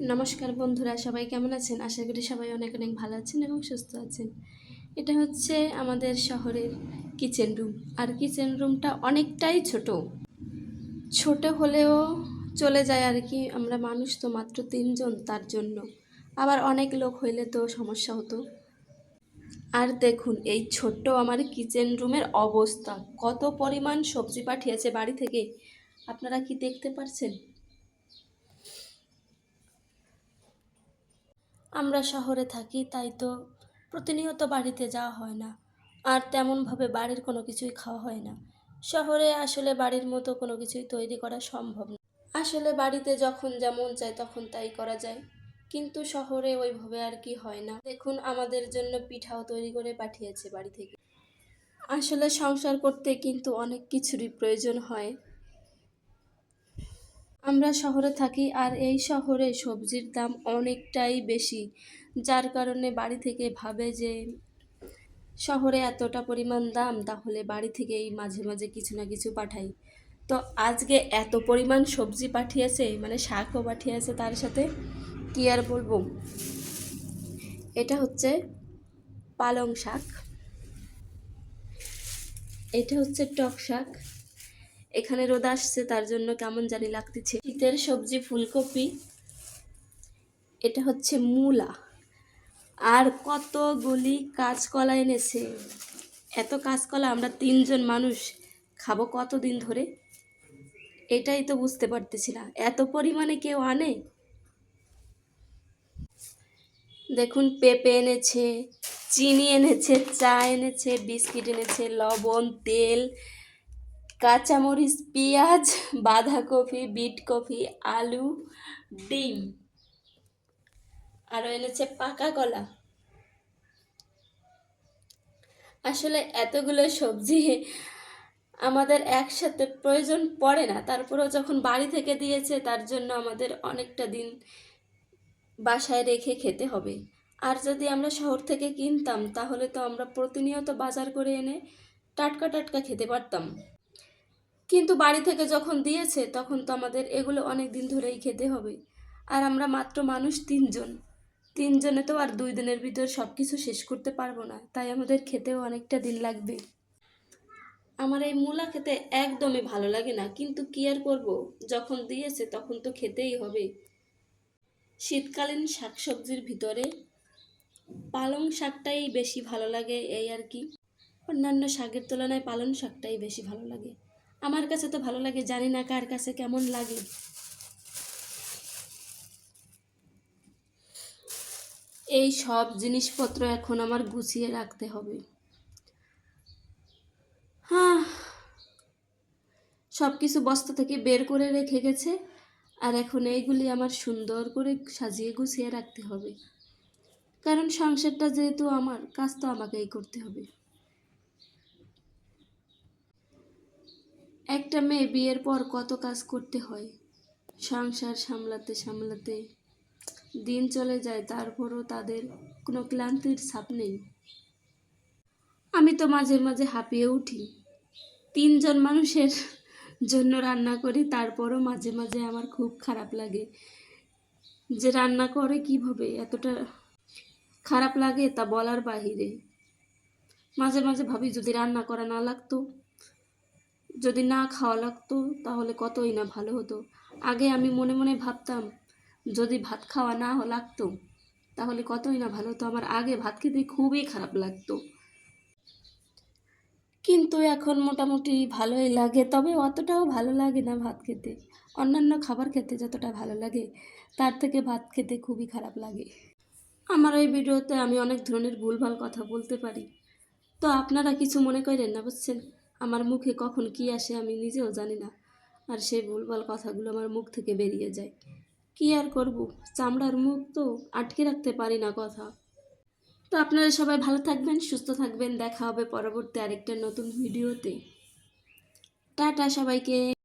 নমস্কার বন্ধুরা, সবাই কেমন আছেন? আশা করি সবাই অনেক অনেক ভালো আছেন এবং সুস্থ আছেন। এটা হচ্ছে আমাদের শহরের কিচেন রুম। আর কিচেন রুমটা অনেকটাই ছোট। ছোট হলেও চলে যায় আর কি, আমরা মানুষ তো মাত্র তিনজন, তার জন্য। আবার অনেক লোক হইলে তো সমস্যা হতো। আর দেখুন, এই ছোট্ট আমার কিচেন রুমের অবস্থা। কত পরিমাণ সবজি পাঠিয়েছে বাড়ি থেকে। আপনারা কি দেখতে পারছেন? আমরা শহরে থাকি, তাই তো প্রতিনিয়ত বাড়িতে যাওয়া হয় না। আর তেমনভাবে বাড়ির কোনো কিছুই খাওয়া হয় না। শহরে আসলে বাড়ির মতো কোনো কিছুই তৈরি করা সম্ভব না। আসলে বাড়িতে যখন যেমন চায় তখন তাই করা যায়। কিন্তু শহরে ওইভাবে আর কি হয় না। দেখুন, আমাদের জন্য পিঠাও তৈরি করে পাঠিয়েছে বাড়ি থেকে। আসলে সংসার করতে কিন্তু অনেক কিছুরই প্রয়োজন হয়। আমরা শহরে থাকি আর এই শহরে সবজির দাম অনেকটাই বেশি, যার কারণে বাড়ি থেকে ভাবে যে শহরে এতটা পরিমাণ দাম, তাহলে বাড়ি থেকেই মাঝে মাঝে কিছু না কিছু পাঠাই। তো আজকে এত পরিমাণ সবজি পাঠিয়েছে মানে শাকও পাঠিয়েছে তার সাথে, কি আর বলব? এটা হচ্ছে পালং শাক। এটা হচ্ছে টক শাক। এখানে রোদ আসছে, তার জন্য কেমন জানি লাগতেছে। শীতের সবজি ফুলকপি, এটা হচ্ছে মূলা। আর কতগুলি কাঁচকলা এনেছে? এত কাঁচকলা আমরা তিনজন মানুষ খাব কতদিন ধরে? এটাই তো বুঝতে পারতেছি না। এত পরিমাণে কেউ আনে? দেখুন, পেঁপে এনেছে, চিনি এনেছে, চা এনেছে, বিস্কিট এনেছে, লবণ, তেল কাঁচামরিচ, পেঁয়াজ, বাঁধাকপি, বিট কপি, আলু, ডিম। আরও এনেছে পাকা কলা। আসলে এতগুলো সবজি আমাদের একসাথে প্রয়োজন পড়ে না। তারপরেও যখন বাড়ি থেকে দিয়েছে, তার জন্য আমাদের অনেকটা দিন বাসায় রেখে খেতে হবে। আর যদি আমরা শহর থেকে কিনতাম, তাহলে তো আমরা প্রতিনিয়ত বাজার করে এনে টাটকা টাটকা খেতে পারতাম। কিন্তু বাড়ি থেকে যখন দিয়েছে, তখন তো আমাদের এগুলো অনেক দিন ধরেই খেতে হবে। আর আমরা মাত্র মানুষ তিনজন। তিনজনে তো আর দুই দিনের ভিতর সব কিছু শেষ করতে পারব না। তাই আমাদের খেতেও অনেকটা দিন লাগবে। আমার এই মূলা খেতে একদমই ভালো লাগে না, কিন্তু কি আর করব? যখন দিয়েছে, তখন তো খেতেই হবে। শীতকালীন শাকসবজির ভিতরে পালং শাকটাই বেশি ভালো লাগে, এই আর কি। অন্যান্য শাকের তুলনায় পালং শাকটাই বেশি ভালো লাগে। আমার কাছে তো ভালো লাগে, জানি না কার কাছে কেমন লাগে। এই সব জিনিসপত্র এখন আমার গুছিয়ে রাখতে হবে। হ্যাঁ সব কিছু বস্তা থেকে বের করে রেখে গেছে, আর এখন এইগুলি আমার সুন্দর করে সাজিয়ে গুছিয়ে রাখতে হবে। কারণ সংসারটা যেহেতু আমার, কাজ তো আমাকেই করতে হবে। একটা মেয়ে বিয়ের পর কত কাজ করতে হয়? সংসার সামলাতে সামলাতে দিন চলে যায়, তারপরও তাদের কোনো ক্লান্তির ছাপ নেই। আমি তো মাঝে মাঝে হাঁপিয়ে উঠি। তিনজন মানুষের জন্য রান্না করি, তারপরও মাঝে মাঝে আমার খুব খারাপ লাগে। যে রান্না করে কীভাবে? এতটা খারাপ লাগে তা বলার বাহিরে। মাঝে মাঝে ভাবি যদি রান্না করা না লাগতো যদি না খাওয়া লাগতো, তাহলে কতই না ভালো হতো। আগে আমি মনে মনে ভাবতাম, যদি ভাত খাওয়া না লাগতো, তাহলে কতই না ভালো হতো। আমার আগে ভাত খেতে খুবই খারাপ লাগতো। কিন্তু এখন মোটামুটি ভালোই লাগে, তবে অতটাও ভালো লাগে না ভাত খেতে। অন্যান্য খাবার খেতে যতটা ভালো লাগে, তার থেকে ভাত খেতে খুবই খারাপ লাগে। আমার এই ভিডিওতে আমি অনেক ধরনের ভুলভাল কথা বলতে পারি। তো আপনারা কিছু মনে করেন না, বুঝছেন? আমার মুখে কখন কি আসে আমি নিজেও জানি না। আর সেই ভুলভাল কথাগুলো আমার মুখ থেকে বেরিয়ে যায়। কি আর করব? চামড়ার মুখ তো আটকে রাখতে পারি না কথা। তো আপনারা সবাই ভালো থাকবেন, সুস্থ থাকবেন। দেখা হবে পরবর্তী আরেকটা নতুন ভিডিওতে। টাটা সবাইকে।